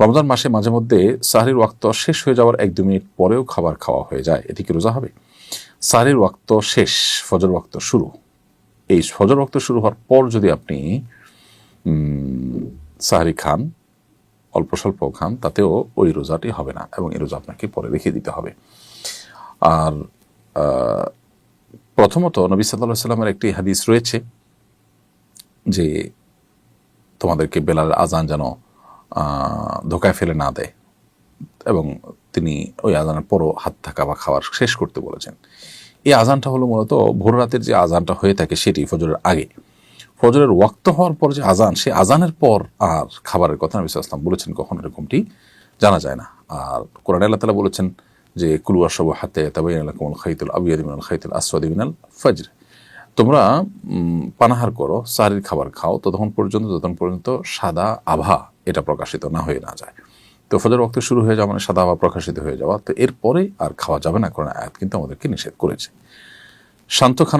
রমজান মাসে মাঝে মধ্যে সাহরির ওয়াক্ত শেষ হয়ে যাওয়ার এক দু মিনিট পরেও খাবার খাওয়া হয়ে যায়। এটি কি রোজা হবে? সাহরির ওয়াক্ত শেষ, ফজর ওয়াক্ত শুরু। এই ফজর ওয়াক্ত শুরু হওয়ার পর যদি আপনি সাহরি খান, অল্প স্বল্প খান, তাতেও ওই রোজাটি হবে না এবং এই রোজা আপনাকে পরে রেখে দিতে হবে। আর প্রথমত নবী সাল্লাহ সাল্লামের একটি হাদিস রয়েছে যে তোমাদেরকে বেলার আজান যেন ধোকায় ফেলে না দেয়। এবং তিনি ওই আজানের পরও হাত থাকা বা খাবার শেষ করতে বলেছেন। এই আজানটা হলো মূলত ভোর রাতের যে আজানটা হয়ে থাকে সেটি ফজরের আগে। ফজরের ওয়াক্ত হওয়ার পর যে আজান সেই আজানের পর আর খাবারের কথা নবী সাল্লাম বলেছেন কখন এরকমটি জানা যায় না। আর কোরআন আল্লাহ তালা বলেছেন যে, কুলু আশব হাতে তাবাইন কোমল খাইতুল আবিয়াদ মিনাল খাইতুল আসওয়াদ মিনাল ফজর। তোমরা পানাহার করো সারির খাবার খাও, ততক্ষণ পর্যন্ত যতক্ষণ পর্যন্ত সাদা আভা এটা প্রকাশিত না হয়ে না যায়। তো ফজর রক্ত শুরু হয়ে যাওয়া মানে সাদা বা প্রকাশিত হয়ে যাওয়া। তো এরপরে আর খাওয়া যাবে না, কারণ আয়াত কিন্তু আমাদেরকে নিষেধ করেছে। শান্ত খানা